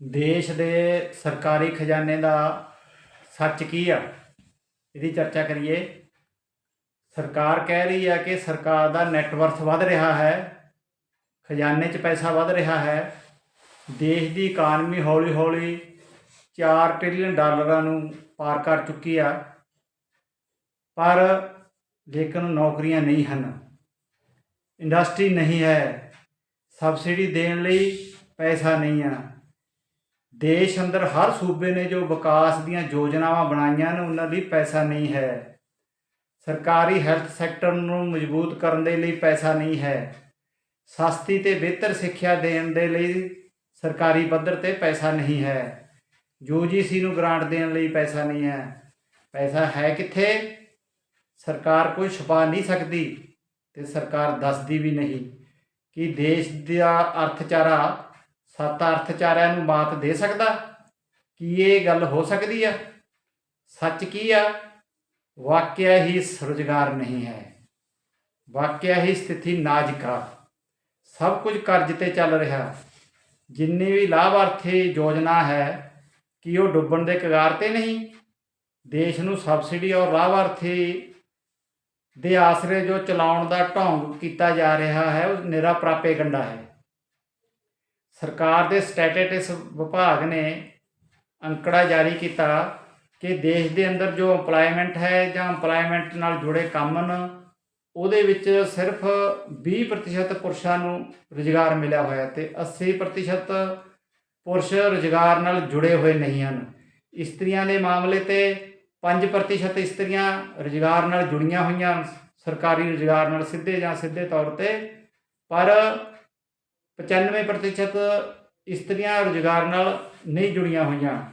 ਦੇਸ਼ ਦੇ ਸਰਕਾਰੀ ਖਜ਼ਾਨੇ ਦਾ ਸੱਚ ਕੀ ਆ? ਇਹਦੀ ਚਰਚਾ ਕਰੀਏ। ਸਰਕਾਰ ਕਹਿ ਰਹੀ ਹੈ ਕਿ ਸਰਕਾਰ ਦਾ ਨੈਟਵਰਥ ਵੱਧ ਰਿਹਾ ਹੈ, ਖਜ਼ਾਨੇ 'ਚ ਪੈਸਾ ਵੱਧ ਰਿਹਾ ਹੈ। ਦੇਸ਼ ਦੀ ਇਕਾਨਮੀ ਹੌਲੀ-ਹੌਲੀ 4 ਟ੍ਰਿਲੀਅਨ ਡਾਲਰਾਂ ਨੂੰ ਪਾਰ ਕਰ ਚੁੱਕੀ ਆ, ਪਰ ਲੇਕਿਨ ਨੌਕਰੀਆਂ ਨਹੀਂ ਹਨ। ਇੰਡਸਟਰੀ ਨਹੀਂ ਹੈ। ਸਬਸਿਡੀ ਦੇਣ ਲਈ ਪੈਸਾ ਨਹੀਂ ਆ। ਦੇਸ਼ ਅੰਦਰ ਹਰ ਸੂਬੇ ਨੇ ਜੋ ਵਿਕਾਸ ਦੀਆਂ ਯੋਜਨਾਵਾਂ ਬਣਾਈਆਂ ਨੇ, ਉਹਨਾਂ ਲਈ ਪੈਸਾ ਨਹੀਂ ਹੈ। ਸਰਕਾਰੀ ਹੈਲਥ ਸੈਕਟਰ ਨੂੰ ਮਜ਼ਬੂਤ ਕਰਨ ਦੇ ਲਈ ਪੈਸਾ ਨਹੀਂ ਹੈ। ਸਸਤੀ ਤੇ ਬਿਹਤਰ ਸਿੱਖਿਆ ਦੇਣ ਦੇ ਲਈ ਸਰਕਾਰੀ ਪੱਧਰ ਤੇ ਪੈਸਾ ਨਹੀਂ ਹੈ। ਯੂਜੀਸੀ ਨੂੰ ਗ੍ਰਾਂਟ ਦੇਣ ਲਈ ਪੈਸਾ ਨਹੀਂ ਹੈ। ਪੈਸਾ ਹੈ ਕਿੱਥੇ? ਸਰਕਾਰ ਕੋਈ ਛੁਪਾ ਨਹੀਂ ਸਕਦੀ ਤੇ ਸਰਕਾਰ ਦੱਸਦੀ ਵੀ ਨਹੀਂ ਕਿ ਦੇਸ਼ ਦਾ ਅਰਥਚਾਰਾ ਸੱਤ ਅਰਥਚਾਰਿਆਂ ਨੂੰ ਮਾਤ ਦੇ ਸਕਦਾ? ਕੀ ਇਹ ਗੱਲ ਹੋ ਸਕਦੀ ਆ? ਸੱਚ ਕੀ ਆ? ਵਾਕਿਆ ਹੀ ਰੁਜ਼ਗਾਰ ਨਹੀਂ ਹੈ। ਵਾਕਿਆ ਹੀ ਸਥਿਤੀ ਨਾਜ਼ੁਕਾ ਸਭ ਕੁਝ ਕਰਜ਼ ਤੇ ਚੱਲ ਰਿਹਾ। ਜਿੰਨੀ ਵੀ ਲਾਭਾਰਥੀ ਯੋਜਨਾ ਹੈ, ਕਿ ਉਹ ਡੁੱਬਣ ਦੇ ਕਗਾਰ ਤੇ ਨਹੀਂ? ਦੇਸ਼ ਨੂੰ ਸਬਸਿਡੀ ਔਰ ਲਾਭਾਰਥੀ ਦੇ ਆਸਰੇ ਜੋ ਚਲਾਉਣ ਦਾ ਢੋਂਗ ਕੀਤਾ ਜਾ ਰਿਹਾ ਹੈ, ਉਹ ਨਿਰਾ ਪ੍ਰਾਪੇ ਗੰਡਾ ਹੈ। ਸਰਕਾਰ ਦੇ ਸਟੈਟਿਸਟਿਕਸ ਵਿਭਾਗ ਨੇ ਅੰਕੜਾ ਜਾਰੀ ਕੀਤਾ ਕਿ ਦੇਸ਼ ਦੇ ਅੰਦਰ ਜੋ EMPLOYMENT ਹੈ ਜਾਂ EMPLOYMENT ਨਾਲ ਜੁੜੇ ਕੰਮ ਹਨ ਉਹਦੇ ਵਿੱਚ ਸਿਰਫ 20% ਪੁਰਸ਼ਾਂ ਨੂੰ ਰੁਜ਼ਗਾਰ ਮਿਲਿਆ ਹੋਇਆ ਤੇ 80% ਪੁਰਸ਼ ਰੁਜ਼ਗਾਰ ਨਾਲ ਜੁੜੇ ਹੋਏ ਨਹੀਂ ਹਨ। ਇਸਤਰੀਆਂ ਦੇ ਮਾਮਲੇ ਤੇ 5% ਇਸਤਰੀਆਂ ਰੁਜ਼ਗਾਰ ਨਾਲ ਜੁੜੀਆਂ ਹੋਈਆਂ, ਸਰਕਾਰੀ ਰੁਜ਼ਗਾਰ ਨਾਲ ਸਿੱਧੇ ਜਾਂ ਸਿੱਧੇ ਤੌਰ ਤੇ, ਪਰ 95% ਇਸਤਰੀਆਂ ਰੁਜ਼ਗਾਰ ਨਾਲ ਨਹੀਂ ਜੁੜੀਆਂ ਹੋਈਆਂ।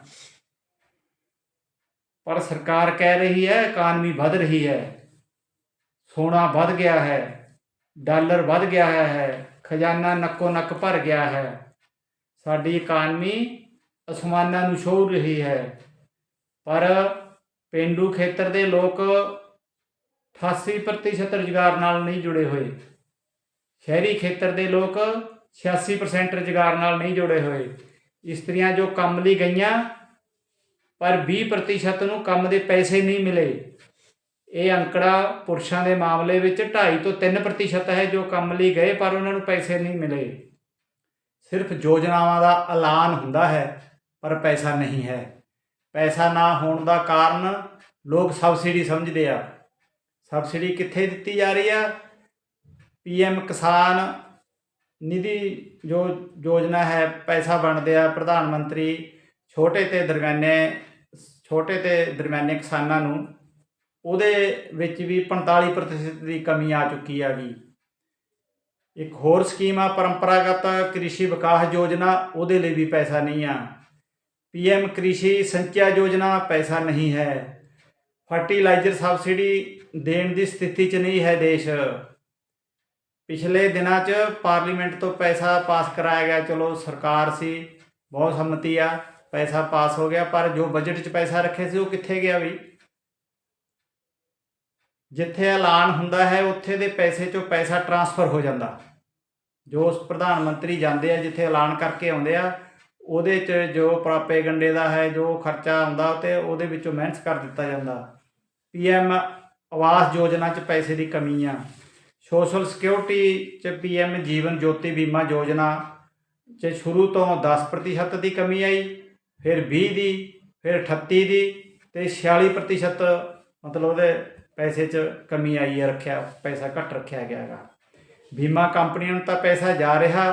ਪਰ ਸਰਕਾਰ ਕਹਿ ਰਹੀ ਹੈ ਇਕਾਨਮੀ ਵੱਧ ਰਹੀ ਹੈ। ਸੋਨਾ ਵੱਧ ਗਿਆ ਹੈ, ਡਾਲਰ ਵੱਧ ਗਿਆ ਹੈ, ਖਜ਼ਾਨਾ ਨੱਕੋ ਨੱਕ ਭਰ ਗਿਆ ਹੈ। ਸਾਡੀ ਇਕਾਨਮੀ ਅਸਮਾਨਾਂ ਨੂੰ ਛੂਹ ਰਹੀ ਹੈ। ਪਰ ਪਿੰਡੂ ਖੇਤਰ ਦੇ ਲੋਕ 88% ਰੁਜ਼ਗਾਰ ਨਾਲ ਨਹੀਂ ਜੁੜੇ ਹੋਏ। ਸ਼ਹਿਰੀ ਖੇਤਰ ਦੇ ਲੋਕ 86% ਰੁਜ਼ਗਾਰ ਨਾਲ ਨਹੀਂ ਜੁੜੇ ਹੋਏ। ਇਸਤਰੀਆਂ ਜੋ ਕੰਮ ਲਈ ਗਈਆਂ, ਪਰ 20% ਨੂੰ ਕੰਮ ਦੇ ਪੈਸੇ ਨਹੀਂ ਮਿਲੇ। ਇਹ ਅੰਕੜਾ ਪੁਰਸ਼ਾਂ ਦੇ ਮਾਮਲੇ ਵਿੱਚ 2.5 ਤੋਂ 3% ਹੈ ਜੋ ਕੰਮ ਲਈ ਗਏ, ਪਰ ਉਹਨਾਂ ਨੂੰ ਪੈਸੇ ਨਹੀਂ ਮਿਲੇ। ਸਿਰਫ ਯੋਜਨਾਵਾਂ ਦਾ ਐਲਾਨ ਹੁੰਦਾ ਹੈ, ਪਰ ਪੈਸਾ ਨਹੀਂ ਹੈ। ਪੈਸਾ ਨਾ ਹੋਣ ਦਾ ਕਾਰਨ ਲੋਕ ਸਬਸਿਡੀ ਸਮਝਦੇ ਆ। ਸਬਸਿਡੀ ਕਿੱਥੇ ਦਿੱਤੀ ਜਾ ਰਹੀ ਆ? ਪੀਐਮ ਕਿਸਾਨ ਨਿਧੀ ਜੋ ਯੋਜਨਾ ਹੈ, ਪੈਸਾ ਵੰਡਦੇ ਆ ਪ੍ਰਧਾਨ ਮੰਤਰੀ, ਛੋਟੇ ਤੇ ਦਰਮਿਆਨੇ, ਛੋਟੇ ਤੇ ਦਰਮਿਆਨੇ ਕਿਸਾਨਾਂ ਨੂੰ, ਉਹਦੇ ਵਿੱਚ ਵੀ 45% ਦੀ ਕਮੀ ਆ ਚੁੱਕੀ ਆ ਗਈ ਇੱਕ ਹੋਰ ਸਕੀਮ ਆ, ਪਰੰਪਰਾਗਤ ਕ੍ਰਿਸ਼ੀ ਵਿਕਾਸ ਯੋਜਨਾ, ਉਹਦੇ ਲਈ ਵੀ ਪੈਸਾ ਨਹੀਂ ਆ। ਪੀਐਮ ਕ੍ਰਿਸ਼ੀ ਸੰਚਯ ਯੋਜਨਾ, ਪੈਸਾ ਨਹੀਂ ਹੈ। ਫਰਟੀਲਾਈਜ਼ਰ ਸਬਸਿਡੀ ਦੇਣ ਦੀ ਸਥਿਤੀ 'ਚ ਨਹੀਂ ਹੈ ਦੇਸ਼। ਪਿਛਲੇ ਦਿਨਾਂ 'ਚ ਪਾਰਲੀਮੈਂਟ ਤੋਂ ਪੈਸਾ ਪਾਸ ਕਰਾਇਆ ਗਿਆ। ਚਲੋ ਸਰਕਾਰ ਸੀ, ਬਹੁਤ ਸੰਮਤੀ ਆ, ਪੈਸਾ ਪਾਸ ਹੋ ਗਿਆ, ਪਰ ਜੋ ਬਜਟ 'ਚ ਪੈਸਾ ਰੱਖੇ ਸੀ ਉਹ ਕਿੱਥੇ ਗਿਆ ਵੀ? ਜਿੱਥੇ ਐਲਾਨ ਹੁੰਦਾ ਹੈ, ਉੱਥੇ ਦੇ ਪੈਸੇ 'ਚੋਂ ਪੈਸਾ ਟਰਾਂਸਫਰ ਹੋ ਜਾਂਦਾ। ਜੋ ਉਸ ਪ੍ਰਧਾਨ ਮੰਤਰੀ ਜਾਂਦੇ ਆ, ਜਿੱਥੇ ਐਲਾਨ ਕਰਕੇ ਆਉਂਦੇ ਆ, ਉਹਦੇ 'ਚ ਜੋ ਪ੍ਰਾਪੇ ਗੰਡੇ ਦਾ ਹੈ, ਜੋ ਖਰਚਾ ਆਉਂਦਾ ਤੇ ਉਹਦੇ ਵਿੱਚੋਂ ਮਿਹਨਤ ਕਰ ਦਿੱਤਾ ਜਾਂਦਾ। ਪੀਐਮ ਆਵਾਸ ਯੋਜਨਾ 'ਚ ਪੈਸੇ ਦੀ ਕਮੀ ਆ। ਸੋਸ਼ਲ ਸਿਕਿਉਰਿਟੀ 'ਚ ਪੀਐਮ ਜੀਵਨ ਜੋਤੀ ਬੀਮਾ ਯੋਜਨਾ 'ਚ ਸ਼ੁਰੂ ਤੋਂ 10% ਦੀ ਕਮੀ ਆਈ, ਫਿਰ 20 ਦੀ, ਫਿਰ 38 ਦੀ ਤੇ 46% ਮਤਲਬ ਉਹਦੇ ਪੈਸੇ 'ਚ ਕਮੀ ਆਈ ਹੈ, ਰੱਖਿਆ, ਪੈਸਾ ਘੱਟ ਰੱਖਿਆ ਗਿਆ ਹੈਗਾ। ਬੀਮਾ ਕੰਪਨੀਆਂ ਨੂੰ ਤਾਂ ਪੈਸਾ ਜਾ ਰਿਹਾ,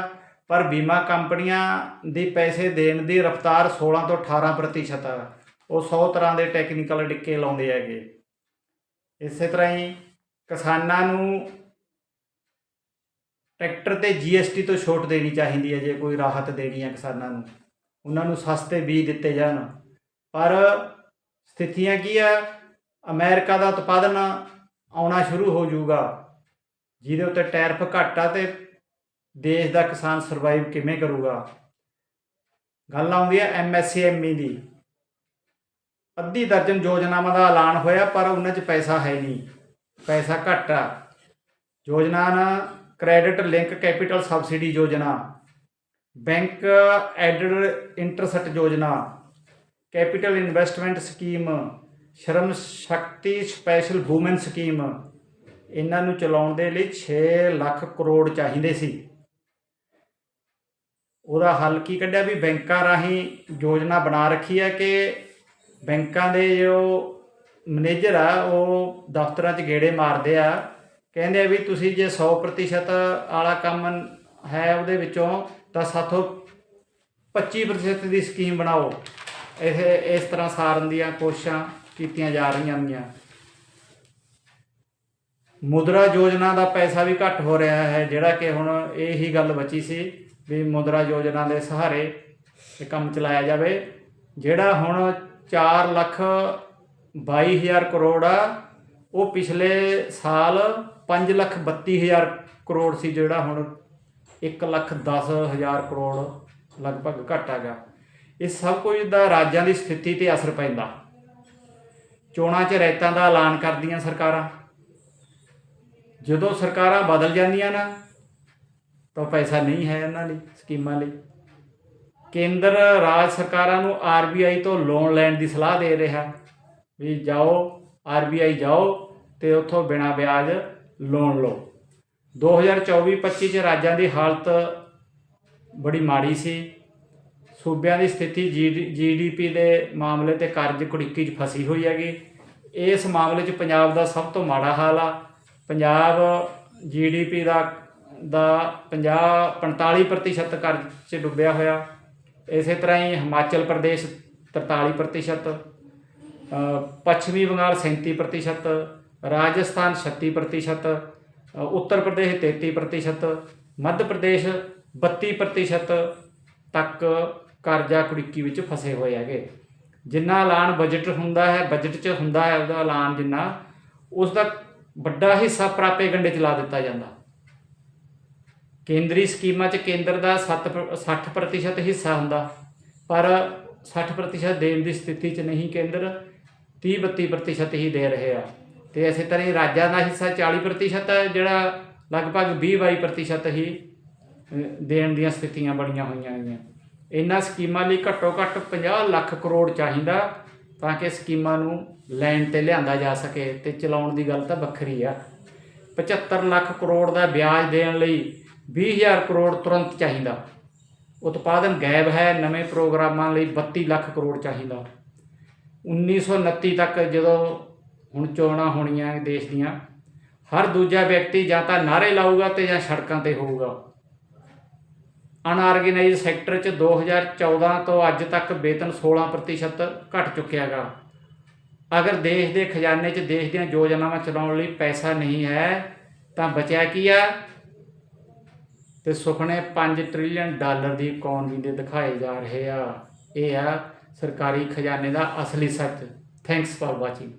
ਪਰ ਬੀਮਾ ਕੰਪਨੀਆਂ ਦੀ ਪੈਸੇ ਦੇਣ ਦੀ ਰਫ਼ਤਾਰ 16 ਤੋਂ 18% ਆ ਉਹ 100 ਤਰ੍ਹਾਂ ਦੇ ਟੈਕਨੀਕਲ ਡਿੱਕੇ ਲਾਉਂਦੇ ਹੈਗੇ। ਇਸੇ ਤਰ੍ਹਾਂ ਹੀ ਕਿਸਾਨਾਂ ਨੂੰ ਟਰੈਕਟਰ ਤੇ ਜੀਐਸਟੀ ਤੋਂ ਛੋਟ ਦੇਣੀ ਚਾਹੀਦੀ ਹੈ, ਜੇ ਕੋਈ ਰਾਹਤ ਦੇਣੀ ਹੈ ਕਿਸਾਨਾਂ ਨੂੰ। ਉਹਨਾਂ ਨੂੰ ਸਸਤੇ ਬੀਜ ਦਿੱਤੇ ਜਾਣ। ਪਰ ਸਥਿਤੀਆਂ ਕੀ ਆ? ਅਮਰੀਕਾ ਦਾ ਉਤਪਾਦਨ ਆਉਣਾ ਸ਼ੁਰੂ ਹੋ ਜਾਊਗਾ। ਜਿਹਦੇ ਉੱਤੇ ਟੈਰਫ ਘੱਟ ਆ ਤੇ ਦੇਸ਼ ਦਾ ਕਿਸਾਨ ਸਰਵਾਈਵ ਕਿਵੇਂ ਕਰੂਗਾ? ਗੱਲ ਆਉਂਦੀ ਹੈ ਐਮਐਸਸੀਐਮਈ ਦੀ। ਅੱਧੀ ਦਰਜਨ ਯੋਜਨਾਵਾਂ ਦਾ ਐਲਾਨ ਹੋਇਆ, ਪਰ ਉਹਨਾਂ 'ਚ ਪੈਸਾ ਹੈ ਨਹੀਂ। ਪੈਸਾ ਘੱਟ ਆ। ਯੋਜਨਾ ਨਾ ਕ੍ਰੈਡਿਟ ਲਿੰਕ ਕੈਪੀਟਲ ਸਬਸਿਡੀ ਯੋਜਨਾ, ਬੈਂਕ ਐਡਡ ਇੰਟਰਸਟ ਯੋਜਨਾ, capital investment scheme, Shram Shakti special woman scheme, ਇਹਨਾਂ ਨੂੰ ਚਲਾਉਣ ਦੇ ਲਈ 6 ਲੱਖ ਕਰੋੜ ਚਾਹੀਦੇ ਸੀ। ਉਹਦਾ ਹੱਲ ਕੀ ਕੱਢਿਆ ਵੀ ਬੈਂਕਾਂ ਰਾਹੀਂ ਯੋਜਨਾ ਬਣਾ ਰੱਖੀ ਹੈ ਕਿ ਬੈਂਕਾਂ ਦੇ ਜੋ ਮੈਨੇਜਰ ਆ, ਉਹ ਦਫ਼ਤਰਾਂ 'ਚ ਗੇੜੇ ਮਾਰਦੇ ਆ ਕਹਿੰਦੇ ਆ ਵੀ ਤੁਸੀਂ ਜੇ 100% ਵਾਲਾ ਕੰਮ ਹੈ ਉਹਦੇ ਵਿੱਚੋਂ, ਤਾਂ ਸਾਥੋਂ 25% ਦੀ ਸਕੀਮ ਬਣਾਓ। ਇਹ, ਇਸ ਤਰ੍ਹਾਂ ਸਾਰਨ ਦੀਆਂ ਕੋਸ਼ਿਸ਼ਾਂ ਕੀਤੀਆਂ ਜਾ ਰਹੀਆਂ ਨੇ। ਮੁਦਰਾ ਯੋਜਨਾ ਦਾ ਪੈਸਾ ਵੀ ਘੱਟ ਹੋ ਰਿਹਾ ਹੈ, ਜਿਹੜਾ ਕਿ ਹੁਣ ਇਹੀ ਗੱਲ ਬਚੀ ਸੀ ਵੀ ਮੁਦਰਾ ਯੋਜਨਾ ਦੇ ਸਹਾਰੇ ਇਹ ਕੰਮ ਚਲਾਇਆ ਜਾਵੇ, ਜਿਹੜਾ ਹੁਣ 4 ਲੱਖ 22000 ਕਰੋੜ ਆ, ਉਹ ਪਿਛਲੇ ਸਾਲ 5 ਲੱਖ 32000 ਕਰੋੜ ਸੀ ਜਿਹੜਾ ਹੁਣ 1 ਲੱਖ 10000 ਕਰੋੜ ਲਗਭਗ ਘਟ ਹੈਗਾ। ਇਹ ਸਭ ਕੁਝ ਦਾ ਰਾਜਾਂ ਦੀ ਸਥਿਤੀ ਤੇ ਅਸਰ ਪੈਂਦਾ। ਚੋਣਾਂ 'ਚ ਰਾਇਤਾਂ ਦਾ ਐਲਾਨ ਕਰਦੀਆਂ ਸਰਕਾਰਾਂ। ਜਦੋਂ ਸਰਕਾਰਾਂ ਬਦਲ ਜਾਂਦੀਆਂ ਨਾ, ਤਾਂ ਪੈਸਾ ਨਹੀਂ ਹੈ ਇਹਨਾਂ ਲਈ, ਸਕੀਮਾਂ ਲਈ। ਕੇਂਦਰ ਰਾਜ ਸਰਕਾਰਾਂ ਨੂੰ ਆਰਬੀਆਈ ਤੋਂ ਲੋਨ ਲੈਣ ਦੀ ਸਲਾਹ ਦੇ ਰਿਹਾ ਵੀ ਜਾਓ ਆਰਬੀਆਈ ਜਾਓ ਤੇ ਉੱਥੋਂ ਬਿਨਾਂ ਵਿਆਜ ਲੋਨ ਲਓ। 2024-25 ਚ ਰਾਜਾਂ ਦੀ ਹਾਲਤ ਬੜੀ ਮਾੜੀ ਸੀ। ਸੂਬਿਆਂ ਦੀ ਸਥਿਤੀ ਜੀਡੀਪੀ ਦੇ ਮਾਮਲੇ ਤੇ ਕਰਜ਼ ਕੁੜਿੱਕੀ 'ਚ ਫਸੀ ਹੋਈ ਹੈਗੀ। ਇਸ ਮਾਮਲੇ 'ਚ ਪੰਜਾਬ ਦਾ ਸਭ ਤੋਂ ਮਾੜਾ ਹਾਲ ਆ। ਪੰਜਾਬ ਜੀਡੀਪੀ ਦਾ ਦਾ 50 45% ਕਰਜ਼ 'ਚ ਡੁੱਬਿਆ ਹੋਇਆ। ਇਸੇ ਤਰ੍ਹਾਂ ਹੀ ਹਿਮਾਚਲ ਪ੍ਰਦੇਸ਼ 43% ਪੱਛਮੀ ਬੰਗਾਲ 37% ਰਾਜਸਥਾਨ 36% ਉੱਤਰ ਪ੍ਰਦੇਸ਼ 33% ਮੱਧ ਪ੍ਰਦੇਸ਼ 32% ਤੱਕ ਕਰਜ਼ਾ ਕੁੜਿੱਕੀ ਵਿੱਚ ਫਸੇ ਹੋਏ ਹੈਗੇ। ਜਿੰਨਾ ਐਲਾਨ ਬਜਟ ਹੁੰਦਾ ਹੈ ਬਜਟ 'ਚ ਹੁੰਦਾ ਹੈ, ਉਹਦਾ ਐਲਾਨ ਜਿੰਨਾ ਉਸ ਦਾ ਵੱਡਾ ਹਿੱਸਾ ਪ੍ਰਾਪੇਗੰਡੇ 'ਚ ਲਾ ਦਿੱਤਾ ਜਾਂਦਾ। ਕੇਂਦਰੀ ਸਕੀਮਾਂ 'ਚ ਕੇਂਦਰ ਦਾ 7 60% ਹਿੱਸਾ ਹੁੰਦਾ, ਪਰ 60% ਦੇਣ ਦੀ ਸਥਿਤੀ 'ਚ ਨਹੀਂ ਕੇਂਦਰ 30-32% ਹੀ ਦੇ ਰਹੇ ਆ। ਤੇ ਇਸੇ ਤਰ੍ਹਾਂ ਹੀ ਰਾਜਾਂ ਦਾ ਹਿੱਸਾ 40% ਹੈ, ਜਿਹੜਾ ਲਗਭਗ 20-22% ਹੀ ਦੇਣ ਦੀਆਂ ਸਥਿਤੀਆਂ ਬਣੀਆਂ ਹੋਈਆਂ ਨੇ ਇਹਨਾਂ ਸਕੀਮਾਂ ਲਈ ਘੱਟੋ ਘੱਟ 50 ਲੱਖ ਕਰੋੜ ਚਾਹੀਦਾ ਤਾਂ ਕਿ ਸਕੀਮਾਂ ਨੂੰ ਲੈਣ ਤੇ ਲਿਆਂਦਾ ਜਾ ਸਕੇ ਤੇ ਚਲਾਉਣ ਦੀ ਗੱਲ ਤਾਂ ਵੱਖਰੀ ਆ। 75 ਲੱਖ ਕਰੋੜ ਦਾ ਵਿਆਜ ਦੇਣ ਲਈ 20000 ਕਰੋੜ ਤੁਰੰਤ ਚਾਹੀਦਾ। ਉਤਪਾਦਨ ਗਾਇਬ ਹੈ, ਨਵੇਂ ਪ੍ਰੋਗਰਾਮਾਂ ਲਈ 32 ਲੱਖ ਕਰੋੜ ਚਾਹੀਦਾ। 1929 ਤੱਕ ਜਦੋਂ ਹੁਣ ਚੋਣਾਂ ਹੋਣੀਆਂ ਦੇਸ਼ ਦੀਆਂ। ਹਰ ਦੂਜਾ ਵਿਅਕਤੀ ਜਾਂ ਤਾਂ ਨਾਰੇ ਲਾਊਗਾ ਤੇ ਜਾਂ ਸੜਕਾਂ ਤੇ ਹੋਊਗਾ। ਅਨਆਰਗੇਨਾਈਜ਼ ਸੈਕਟਰ 'ਚ 2014 ਤੋਂ ਅੱਜ ਤੱਕ ਵੇਤਨ 16% ਘਟ ਚੁੱਕਿਆ ਹੈਗਾ ਅਗਰ ਦੇਸ਼ ਦੇ ਖਜ਼ਾਨੇ 'ਚ ਦੇਸ਼ ਦੀਆਂ ਯੋਜਨਾਵਾਂ ਚਲਾਉਣ ਲਈ ਪੈਸਾ ਨਹੀਂ ਹੈ, ਤਾਂ ਬਚਿਆ ਕੀ ਆ? ਤੇ ਸੁਖਣੇ 5 ਟ੍ਰਿਲੀਅਨ ਡਾਲਰ ਦੀ ਇਕਨੋਮੀ ਦੇ ਦਿਖਾਏ ਜਾ ਰਹੇ ਆ। ਇਹ ਆ ਸਰਕਾਰੀ ਖਜ਼ਾਨੇ ਦਾ ਅਸਲੀ ਸੱਚ। Thanks for watching